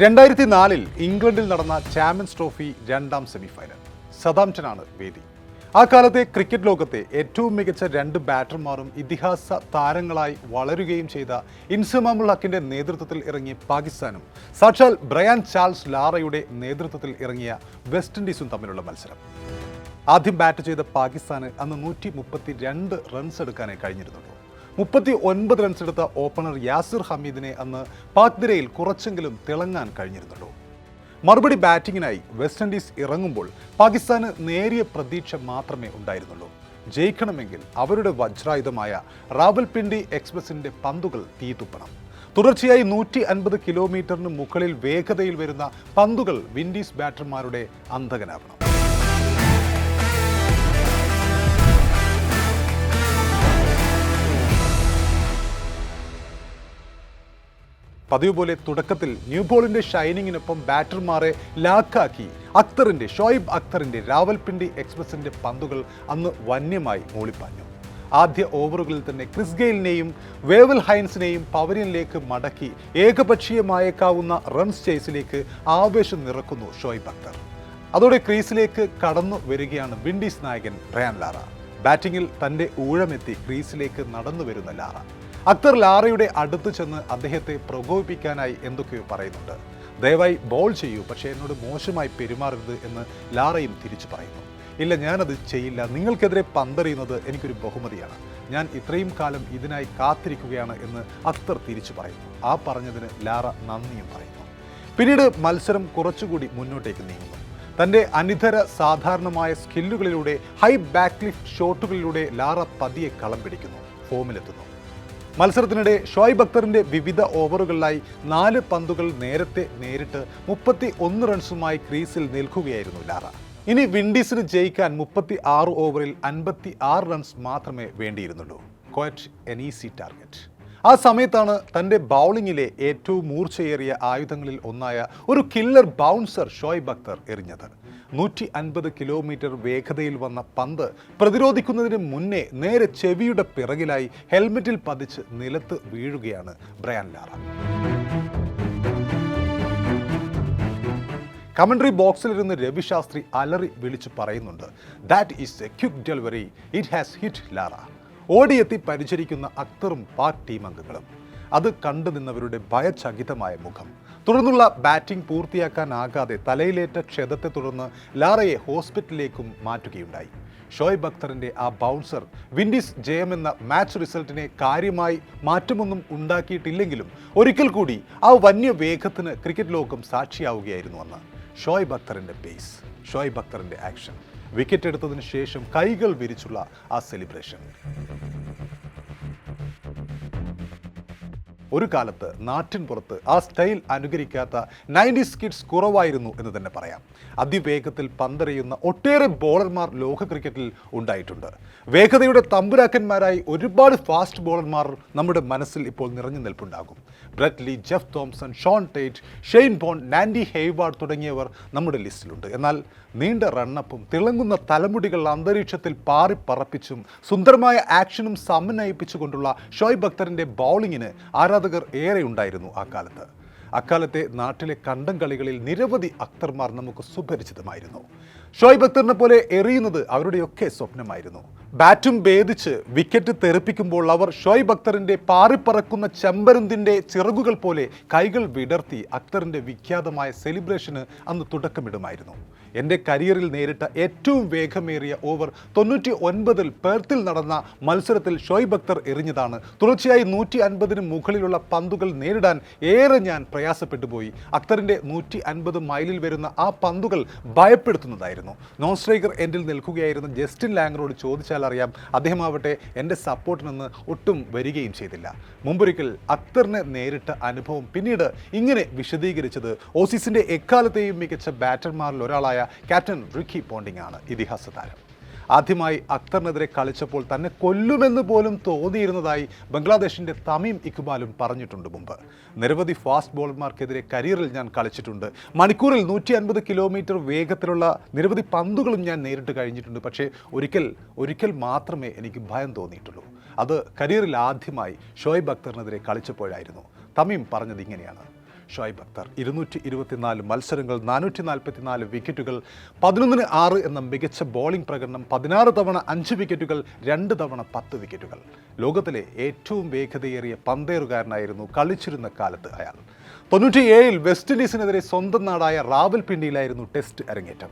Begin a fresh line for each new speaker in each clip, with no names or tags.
രണ്ടായിരത്തി നാലിൽ ഇംഗ്ലണ്ടിൽ നടന്ന ചാമ്പ്യൻസ് ട്രോഫി രണ്ടാം സെമിഫൈനൽ. സതാംപ്ടനാണ് വേദി. ആ കാലത്തെ ക്രിക്കറ്റ് ലോകത്തെ ഏറ്റവും മികച്ച രണ്ട് ബാറ്റർമാരും ഇതിഹാസ താരങ്ങളായി വളരുകയും ചെയ്ത ഇൻസമാമുൽ ഹക്കിന്റെ നേതൃത്വത്തിൽ ഇറങ്ങിയ പാകിസ്ഥാനും സാക്ഷാൽ ബ്രയാൻ ചാൾസ് ലാറയുടെ നേതൃത്വത്തിൽ ഇറങ്ങിയ വെസ്റ്റ് ഇൻഡീസും തമ്മിലുള്ള മത്സരം. ആദ്യം ബാറ്റ് ചെയ്ത പാകിസ്ഥാന് അന്ന് നൂറ്റി മുപ്പത്തി രണ്ട് റൺസ് എടുക്കാനേ കഴിഞ്ഞിരുന്നുള്ളൂ. മുപ്പത്തി ഒൻപത് റൺസ് എടുത്ത ഓപ്പണർ യാസിർ ഹമീദിനെ അന്ന് പാക് നിരയിൽ കുറച്ചെങ്കിലും തിളങ്ങാൻ കഴിഞ്ഞിരുന്നുള്ളൂ. മറുപടി ബാറ്റിങ്ങിനായി വെസ്റ്റ് ഇൻഡീസ് ഇറങ്ങുമ്പോൾ പാകിസ്ഥാന് നേരിയ പ്രതീക്ഷ മാത്രമേ ഉണ്ടായിരുന്നുള്ളൂ. ജയിക്കണമെങ്കിൽ അവരുടെ വജ്രായുധമായ റാവൽപിണ്ടി എക്സ്പ്രസിന്റെ പന്തുകൾ തീതുപ്പണം. തുടർച്ചയായി നൂറ്റി അൻപത് കിലോമീറ്ററിന് മുകളിൽ വേഗതയിൽ വരുന്ന പന്തുകൾ വിൻഡീസ് ബാറ്റർമാരുടെ അന്തകനാവണം പതിവ് പോലെ തുടക്കത്തിൽ ന്യൂ ബോളിന്റെ ഷൈനിങ്ങിനൊപ്പം ബാറ്റർമാരെ ലാക്കാക്കി. അക്തറിന്റെ ഷോയിബ് അക്തറിന്റെ രാവൽപിണ്ടി എക്സ്പ്രസിന്റെ പന്തുകൾ അന്ന് വന്യമായി മൂളിപ്പാഞ്ഞു. ആദ്യ ഓവറുകളിൽ തന്നെ ക്രിസ് ഗെയിലിനെയും വേവൽ ഹൈൻസിനെയും പവലിയനിലേക്ക് മടക്കി ഏകപക്ഷീയമായേക്കാവുന്ന റൺസ് ചേസിലേക്ക് ആവേശം നിറക്കുന്നു ഷോയിബ് അക്തർ. അതോടെ ക്രീസിലേക്ക് കടന്നു വരികയാണ് വിൻഡീസ് നായകൻ റയാൻ ലാറ. ബാറ്റിംഗിൽ തന്റെ ഊഴമെത്തി ക്രീസിലേക്ക് നടന്നു വരുന്ന ലാറ. അക്തർ ലാറയുടെ അടുത്ത് ചെന്ന് അദ്ദേഹത്തെ പ്രകോപിപ്പിക്കാനായി എന്തൊക്കെയോ പറയുന്നുണ്ട്. ദയവായി ബോൾ ചെയ്യൂ പക്ഷേ എന്നോട് മോശമായി പെരുമാറരുത് എന്ന് ലാറയും തിരിച്ചു പറയുന്നു. ഇല്ല ഞാനത് ചെയ്യില്ല. നിങ്ങൾക്കെതിരെ പന്തറിയുന്നത് എനിക്കൊരു ബഹുമതിയാണ്. ഞാൻ ഇത്രയും കാലം ഇതിനായി കാത്തിരിക്കുകയാണ് എന്ന് അക്തർ തിരിച്ചു പറയുന്നു. ആ പറഞ്ഞതിന് ലാറ നന്ദിയും പറയുന്നു. പിന്നീട് മത്സരം കുറച്ചുകൂടി മുന്നോട്ടേക്ക് നീങ്ങുന്നു. തന്റെ അനിതര സാധാരണമായ സ്കില്ലുകളിലൂടെ ഹൈ ബാക്ക്ലിഫ്റ്റ് ഷോട്ടുകളിലൂടെ ലാറ പതിയെ കളം പിടിക്കുന്നു ഫോമിലെത്തുന്നു. മത്സരത്തിനിടെ ഷോയിബ് അക്തറിന്റെ വിവിധ ഓവറുകളിലായി നാല് പന്തുകൾ നേരത്തെ നേരിട്ട് മുപ്പത്തി ഒന്ന് റൺസുമായി ക്രീസിൽ നിൽക്കുകയായിരുന്നു ലാറ. ഇനി വിൻഡീസിന് ജയിക്കാൻ മുപ്പത്തി ആറ് ഓവറിൽ അൻപത്തി ആറ് റൺസ് മാത്രമേ വേണ്ടിയിരുന്നുള്ളൂ. Quite an easy target. ആ സമയത്താണ് തന്റെ ബൗളിങ്ങിലെ ഏറ്റവും മൂർച്ചയേറിയ ആയുധങ്ങളിൽ ഒന്നായ ഒരു കില്ലർ ബൗൺസർ ഷോയിബ് അക്തർ എറിഞ്ഞത്. നൂറ്റി അൻപത് കിലോമീറ്റർ വേഗതയിൽ വന്ന പന്ത് പ്രതിരോധിക്കുന്നതിന് മുന്നേ നേരെ ചെവിയുടെ പിറകിലായി ഹെൽമെറ്റിൽ പതിച്ച് നിലത്ത് വീഴുകയാണ് ബ്രയാൻ ലാറ. കമൻട്രി ബോക്സിലിരുന്ന് രവിശാസ്ത്രി അലറി വിളിച്ചു പറയുന്നുണ്ട് that is a quick delivery it has hit Lara. ഓടിയെത്തി പരിചരിക്കുന്ന അക്തറും പാക് ടീം അംഗങ്ങളും. അത് കണ്ടു നിന്നവരുടെ ഭയചകിതമായ മുഖം. തുടർന്നുള്ള ബാറ്റിംഗ് പൂർത്തിയാക്കാനാകാതെ തലയിലേറ്റ ക്ഷതത്തെ തുടർന്ന് ലാറയെ ഹോസ്പിറ്റലിലേക്കും മാറ്റുകയുണ്ടായി. ഷോയ്ബ് അക്തറിന്റെ ആ ബൗൺസർ വിൻഡീസ് ജയമെന്ന മാച്ച് റിസൾട്ടിനെ കാര്യമായി മാറ്റമൊന്നും ഉണ്ടാക്കിയിട്ടില്ലെങ്കിലും ഒരിക്കൽ കൂടി ആ വന്യ വേഗത്തിന് ക്രിക്കറ്റ് ലോകം സാക്ഷിയാവുകയായിരുന്നു അന്ന്. ഷോയ്ബ് അക്തറിന്റെ പേസ് ഷോയ്ബ് അക്തറിന്റെ ആക്ഷൻ വിക്കറ്റ് എടുത്തതിന് ശേഷം കൈകൾ വിരിച്ചുള്ള ആ സെലിബ്രേഷൻ ഒരു കാലത്ത് നാട്ടിൻ പുറത്ത് ആ സ്റ്റൈൽ അനുകരിക്കാത്ത നയന്റീസ് കിഡ്സ് കുറവായിരുന്നു എന്ന് തന്നെ പറയാം. അതിവേഗത്തിൽ പന്തെറിയുന്ന ഒട്ടേറെ ബോളർമാർ ലോക ക്രിക്കറ്റിൽ ഉണ്ടായിട്ടുണ്ട്. വേഗതയുടെ തമ്പുരാക്കന്മാരായി ഒരുപാട് ഫാസ്റ്റ് ബോളർമാർ നമ്മുടെ മനസ്സിൽ ഇപ്പോൾ നിറഞ്ഞു നിൽപ്പുണ്ടാകും. Brett Lee Jeff Thomson Shaun Tait Shane Bond Nantie Hayward തുടങ്ങിയവർ നമ്മുടെ ലിസ്റ്റിലുണ്ട്. എന്നാൽ നീണ്ട റണ്ണപ്പും തിളങ്ങുന്ന തലമുടികൾ അന്തരീക്ഷത്തിൽ പാറിപ്പറപ്പിച്ചും സുന്ദരമായ ആക്ഷനും സമന്വയിപ്പിച്ചുകൊണ്ടുള്ള ഷോയ് അക്തറിന്റെ ബൗളിങ്ങിന് ആരാധകർ ഏറെ ഉണ്ടായിരുന്നു ആ കാലത്ത്. അക്കാലത്തെ നാട്ടിലെ കണ്ടം കളികളിൽ നിരവധി അക്തർമാർ നമുക്ക് സുപരിചിതമായിരുന്നു. ഷോയ്ബ് അക്തറിനെ പോലെ എറിയുന്നത് അവരുടെയൊക്കെ സ്വപ്നമായിരുന്നു. ബാറ്റും ഭേദിച്ച് വിക്കറ്റ് തെറിപ്പിക്കുമ്പോൾ അവർ ഷോയ്ബ് അക്തറിന്റെ പാറിപ്പറക്കുന്ന ചെമ്പരുന്തിന്റെ ചിറകുകൾ പോലെ കൈകൾ വിടർത്തി അക്തറിന്റെ വിഖ്യാതമായ സെലിബ്രേഷന് അന്ന് തുടക്കമിടുമായിരുന്നു. എന്റെ കരിയറിൽ നേരിട്ട ഏറ്റവും വേഗമേറിയ ഓവർ തൊണ്ണൂറ്റി ഒൻപതിൽ പേർത്തിൽ നടന്ന മത്സരത്തിൽ ഷോയ്ബ് അക്തർ എറിഞ്ഞതാണ്. തുടർച്ചയായി നൂറ്റി അൻപതിന് മുകളിലുള്ള പന്തുകൾ നേരിടാൻ ഏറെ ഞാൻ പ്രയാസപ്പെട്ടു പോയി. അക്തറിന്റെ നൂറ്റി അൻപത് മൈലിൽ വരുന്ന ആ പന്തുകൾ ഭയപ്പെടുത്തുന്നതായിരുന്നു. നോൺ സ്ട്രൈക്കർ എൻഡിൽ നിൽക്കുകയായിരുന്ന ജസ്റ്റിൻ ലാങ്ങറോട് ചോദിച്ചാൽ അറിയാം അദ്ദേഹം ആവട്ടെ എന്റെ സപ്പോർട്ടിൽ നിന്ന് ഒട്ടും വരികയും ചെയ്തില്ല. മുമ്പൊരിക്കൽ അക്തറിനെ നേരിട്ട അനുഭവം പിന്നീട് ഇങ്ങനെ വിശദീകരിച്ചത് ഓസീസിന്റെ എക്കാലത്തെയും മികച്ച ബാറ്റർമാരിൽ ഒരാളായ ക്യാപ്റ്റൻ റിക്കി പോണ്ടിംഗ് ആണ് ഇതിഹാസ താരം. ആദ്യമായി അക്തറിനെതിരെ കളിച്ചപ്പോൾ തന്നെ കൊല്ലുമെന്ന് പോലും തോന്നിയിരുന്നതായി ബംഗ്ലാദേശിന്റെ തമീം ഇക്ബാലും പറഞ്ഞിട്ടുണ്ട് മുമ്പ്. നിരവധി ഫാസ്റ്റ് ബോളർമാർക്കെതിരെ കരിയറിൽ ഞാൻ കളിച്ചിട്ടുണ്ട്. മണിക്കൂറിൽ നൂറ്റി അൻപത് കിലോമീറ്റർ വേഗത്തിലുള്ള നിരവധി പന്തുകളും ഞാൻ നേരിട്ട് കഴിഞ്ഞിട്ടുണ്ട്. പക്ഷേ ഒരിക്കൽ ഒരിക്കൽ മാത്രമേ എനിക്ക് ഭയം തോന്നിയിട്ടുള്ളൂ. അത് കരിയറിൽ ആദ്യമായി ഷോയിബ് അക്തറിനെതിരെ കളിച്ചപ്പോഴായിരുന്നു. തമീം പറഞ്ഞത് ഇങ്ങനെയാണ്. ഷോയ്ബ് അക്തർ. ഇരുന്നൂറ്റി ഇരുപത്തിനാല് മത്സരങ്ങൾ നാനൂറ്റി നാൽപ്പത്തിനാല് വിക്കറ്റുകൾ പതിനൊന്നിന് ആറ് എന്ന മികച്ച ബോളിംഗ് പ്രകടനം പതിനാറ് തവണ അഞ്ച് വിക്കറ്റുകൾ രണ്ട് തവണ പത്ത് വിക്കറ്റുകൾ. ലോകത്തിലെ ഏറ്റവും വേഗതയേറിയ പന്തേറുകാരനായിരുന്നു കളിച്ചിരുന്ന കാലത്ത് അയാൾ. തൊണ്ണൂറ്റിയേഴിൽ വെസ്റ്റ് ഇൻഡീസിനെതിരെ സ്വന്തം നാടായ റാവൽപിണ്ടിയിലായിരുന്നു ടെസ്റ്റ് അരങ്ങേറ്റം.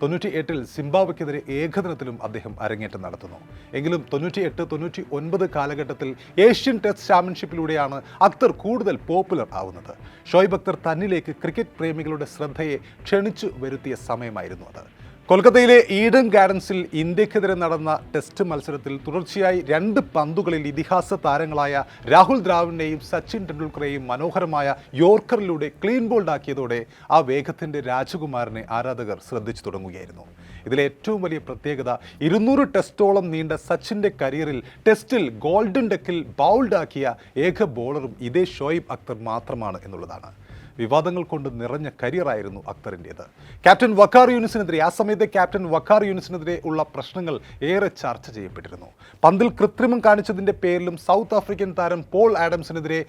തൊണ്ണൂറ്റി എട്ടിൽ സിംബാബ്വയ്ക്കെതിരെ ഏകദിനത്തിലും അദ്ദേഹം അരങ്ങേറ്റം നടത്തുന്നു. എങ്കിലും തൊണ്ണൂറ്റി എട്ട് തൊണ്ണൂറ്റി ഒൻപത് കാലഘട്ടത്തിൽ ഏഷ്യൻ ടെസ്റ്റ് ചാമ്പ്യൻഷിപ്പിലൂടെയാണ് അക്തർ കൂടുതൽ പോപ്പുലർ ആവുന്നത്. ഷോയ്ബ് അക്തർ തന്നിലേക്ക് ക്രിക്കറ്റ് പ്രേമികളുടെ ശ്രദ്ധയെ ക്ഷണിച്ചു വരുത്തിയ സമയമായിരുന്നു അത്. കൊൽക്കത്തയിലെ ഈഡൻ ഗാർഡൻസിൽ ഇന്ത്യക്കെതിരെ നടന്ന ടെസ്റ്റ് മത്സരത്തിൽ തുടർച്ചയായി രണ്ട് പന്തുകളിൽ ഇതിഹാസ താരങ്ങളായ രാഹുൽ ദ്രാവിഡിനെയും സച്ചിൻ ടെണ്ടുൽക്കറെയും മനോഹരമായ യോർക്കറിലൂടെ ക്ലീൻ ബോൾഡാക്കിയതോടെ ആ വേഗത്തിന്റെ രാജകുമാരനെ ആരാധകർ ശ്രദ്ധിച്ചു തുടങ്ങുകയായിരുന്നു. ഇതിലെ ഏറ്റവും വലിയ പ്രത്യേകത ഇരുന്നൂറ് ടെസ്റ്റോളം നീണ്ട സച്ചിന്റെ കരിയറിൽ ടെസ്റ്റിൽ ഗോൾഡൻ ഡെക്കിൽ ബൗൾഡാക്കിയ ഏക ബോളറും ഇതേ ഷോയിബ് അക്തർ മാത്രമാണ് എന്നുള്ളതാണ്. വിവാദങ്ങൾ കൊണ്ട് നിറഞ്ഞ കരിയറായിരുന്നു അക്തറിന്റേത്. ക്യാപ്റ്റൻ വക്കാർ യൂനിസിനെതിരെ ആ സമയത്തെ ക്യാപ്റ്റൻ വക്കാർ യൂനിസിനെതിരെ ഉള്ള പ്രശ്നങ്ങൾ ഏറെ ചർച്ച ചെയ്യപ്പെട്ടിരുന്നു. പന്തിൽ കൃത്രിമം കാണിച്ചതിന്റെ പേരിലും സൗത്ത് ആഫ്രിക്കൻ താരം പോൾ ആഡംസിനെതിരെ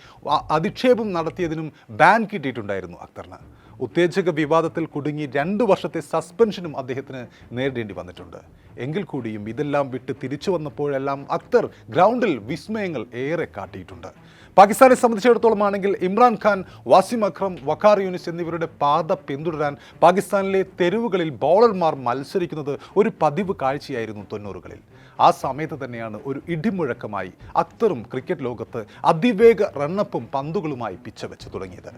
അധിക്ഷേപം നടത്തിയതിനും ബാൻ കിട്ടിയിട്ടുണ്ടായിരുന്നു അക്തറിന്. ഉത്തേജക വിവാദത്തിൽ കുടുങ്ങി രണ്ട് വർഷത്തെ സസ്പെൻഷനും അദ്ദേഹത്തിന് നേരിടേണ്ടി വന്നിട്ടുണ്ട്. എങ്കിൽ കൂടിയും ഇതെല്ലാം വിട്ട് തിരിച്ചു വന്നപ്പോഴെല്ലാം അക്തർ ഗ്രൗണ്ടിൽ വിസ്മയങ്ങൾ ഏറെ കാട്ടിയിട്ടുണ്ട്. പാകിസ്ഥാനെ സംബന്ധിച്ചിടത്തോളം ആണെങ്കിൽ ഇമ്രാൻഖാൻ വാസിം അക്രം വഖാർ യൂനിസ് എന്നിവരുടെ പാത പിന്തുടരാൻ പാകിസ്ഥാനിലെ തെരുവുകളിൽ ബൗളർമാർ മത്സരിക്കുന്നത് ഒരു പതിവ് കാഴ്ചയായിരുന്നു തൊണ്ണൂറുകളിൽ. ആ സമയത്ത് തന്നെയാണ് ഒരു ഇടിമുഴക്കമായി അക്തറും ക്രിക്കറ്റ് ലോകത്ത് അതിവേഗ റണ്ണപ്പും പന്തുകളുമായി പിച്ചവെച്ച് തുടങ്ങിയത്.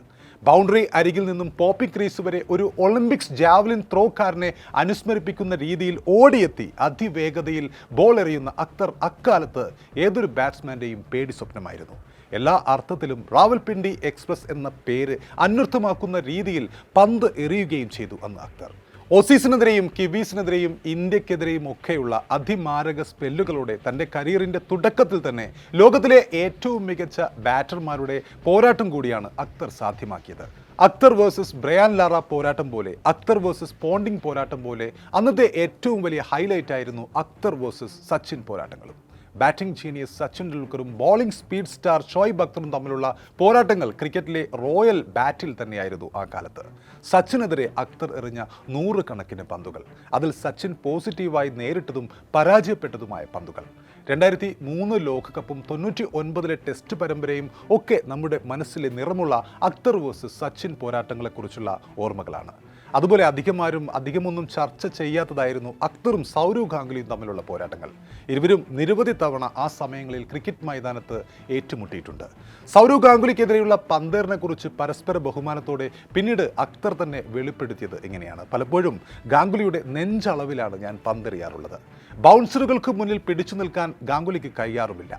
ബൗണ്ടറി അരികിൽ നിന്നും പോപ്പി ക്രീസ് വരെ ഒരു ഒളിമ്പിക്സ് ജാവലിൻ ത്രോക്കാരനെ അനുസ്മരിപ്പിക്കുന്ന രീതിയിൽ ഓടിയെത്തി അതിവേഗതയിൽ ബോൾ എറിയുന്ന അക്തർ അക്കാലത്ത് ഏതൊരു ബാറ്റ്സ്മാന്റെയും പേടി സ്വപ്നമായിരുന്നു. എല്ലാ അർത്ഥത്തിലും റാവൽപിണ്ടി എക്സ്പ്രസ് എന്ന പേര് അന്വർത്ഥമാക്കുന്ന രീതിയിൽ പന്ത് എറിയുകയും ചെയ്തു അന്ന് അക്തർ. ഓസീസിനെതിരെയും കിബീസിനെതിരെയും ഇന്ത്യക്കെതിരെയും ഒക്കെയുള്ള അതിമാരക സ്പെല്ലുകളോടെ തന്റെ കരിയറിന്റെ തുടക്കത്തിൽ തന്നെ ലോകത്തിലെ ഏറ്റവും മികച്ച ബാറ്റർമാരുടെ പോരാട്ടം കൂടിയാണ് അക്തർ സാധ്യമാക്കിയത്. അക്തർ വേഴ്സസ് ബ്രയാൻ ലാറ പോരാട്ടം പോലെ അക്തർ വേഴ്സസ് പോണ്ടിംഗ് പോരാട്ടം പോലെ അന്നത്തെ ഏറ്റവും വലിയ ഹൈലൈറ്റ് ആയിരുന്നു അക്തർ വേഴ്സസ് സച്ചിൻ പോരാട്ടങ്ങളും. ബാറ്റിംഗ് ജീനിയസ് സച്ചിൻ ടെണ്ടുൽക്കറും ബോളിംഗ് സ്പീഡ് സ്റ്റാർ ഷോയ് അക്തറും തമ്മിലുള്ള പോരാട്ടങ്ങൾ ക്രിക്കറ്റിലെ റോയൽ ബാറ്റിൽ തന്നെയായിരുന്നു ആ കാലത്ത്. സച്ചിനെതിരെ അക്തർ എറിഞ്ഞ നൂറുകണക്കിന് പന്തുകൾ. അതിൽ സച്ചിൻ പോസിറ്റീവായി നേരിട്ടതും പരാജയപ്പെട്ടതുമായ പന്തുകൾ. രണ്ടായിരത്തി മൂന്ന് ലോകകപ്പും തൊണ്ണൂറ്റി ഒൻപതിലെ ടെസ്റ്റ് പരമ്പരയും ഒക്കെ നമ്മുടെ മനസ്സിലെ നിറമുള്ള അക്തർ വേഴ്സസ് സച്ചിൻ പോരാട്ടങ്ങളെക്കുറിച്ചുള്ള ഓർമ്മകളാണ്. അതുപോലെ അധികമാരും അധികമൊന്നും ചർച്ച ചെയ്യാത്തതായിരുന്നു അക്തറും സൗരവ് ഗാംഗുലിയും തമ്മിലുള്ള പോരാട്ടങ്ങൾ. ഇരുവരും നിരവധി തവണ ആ സമയങ്ങളിൽ ക്രിക്കറ്റ് മൈതാനത്ത് ഏറ്റുമുട്ടിയിട്ടുണ്ട്. സൗരവ് ഗാംഗുലിക്കെതിരെയുള്ള പന്തേറിനെക്കുറിച്ച് പരസ്പര ബഹുമാനത്തോടെ പിന്നീട് അക്തർ തന്നെ വെളിപ്പെടുത്തിയത് ഇങ്ങനെയാണ്. പലപ്പോഴും ഗാംഗുലിയുടെ നെഞ്ചളവിലാണ് ഞാൻ പന്തെറിയാറുള്ളത്. ബൗൺസറുകൾക്ക് മുന്നിൽ പിടിച്ചു നിൽക്കാൻ ഗാംഗുലിക്ക് കഴിയാറുമില്ല.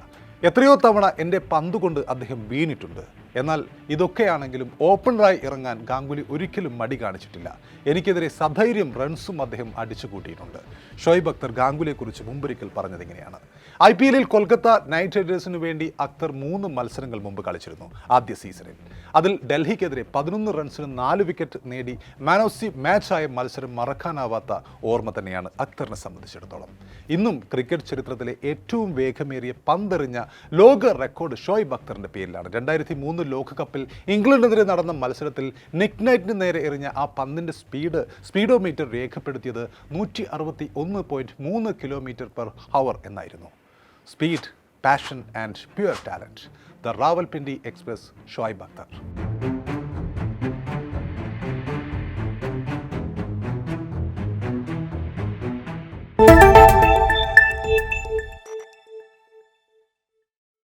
എത്രയോ തവണ എന്റെ പന്തുകൊണ്ട് അദ്ദേഹം വീണിട്ടുണ്ട്. എന്നാൽ ഇതൊക്കെയാണെങ്കിലും ഓപ്പണറായി ഇറങ്ങാൻ ഗാംഗുലി ഒരിക്കലും മടി കാണിച്ചിട്ടില്ല. എനിക്കെതിരെ സധൈര്യം റൺസും അദ്ദേഹം അടിച്ചു കൂട്ടിയിട്ടുണ്ട് ഷോയ്ബ് അക്തർ ഗാംഗുലിയെക്കുറിച്ച് മുമ്പൊരിക്കൽ പറഞ്ഞത് ഇങ്ങനെയാണ്. ഐ പി എല്ലിൽ കൊൽക്കത്ത നൈറ്റ് റൈഡേഴ്സിനു വേണ്ടി അക്തർ മൂന്ന് മത്സരങ്ങൾ മുമ്പ് കളിച്ചിരുന്നു ആദ്യ സീസണിൽ. അതിൽ ഡൽഹിക്കെതിരെ പതിനൊന്ന് റൺസിന് നാല് വിക്കറ്റ് നേടി മാൻ ഓഫ് ദി മാച്ചായ മത്സരം മറക്കാനാവാത്ത ഓർമ്മ തന്നെയാണ് അക്തറിനെ സംബന്ധിച്ചിടത്തോളം. ഇന്നും ക്രിക്കറ്റ് ചരിത്രത്തിലെ ഏറ്റവും വേഗമേറിയ പന്തെറിഞ്ഞ ലോക റെക്കോർഡ് ഷോയ്ബ് അക്തറിന്റെ പേരിലാണ്. രണ്ടായിരത്തി മൂന്ന് ലോകകപ്പിൽ ഇംഗ്ലണ്ടിനെതിരെ നടന്ന മത്സരത്തിൽ നിക് നൈറ്റിന് നേരെ എറിഞ്ഞ ആ പന്തിന്റെ സ്പീഡ് സ്പീഡോമീറ്റർ രേഖപ്പെടുത്തിയത് നൂറ്റി അറുപത്തി ഒന്ന് പോയിന്റ് മൂന്ന് കിലോമീറ്റർ പെർ ഹവർ എന്നായിരുന്നു. Speed passion and pure talent the Rawalpindi express Shoaib Akhtar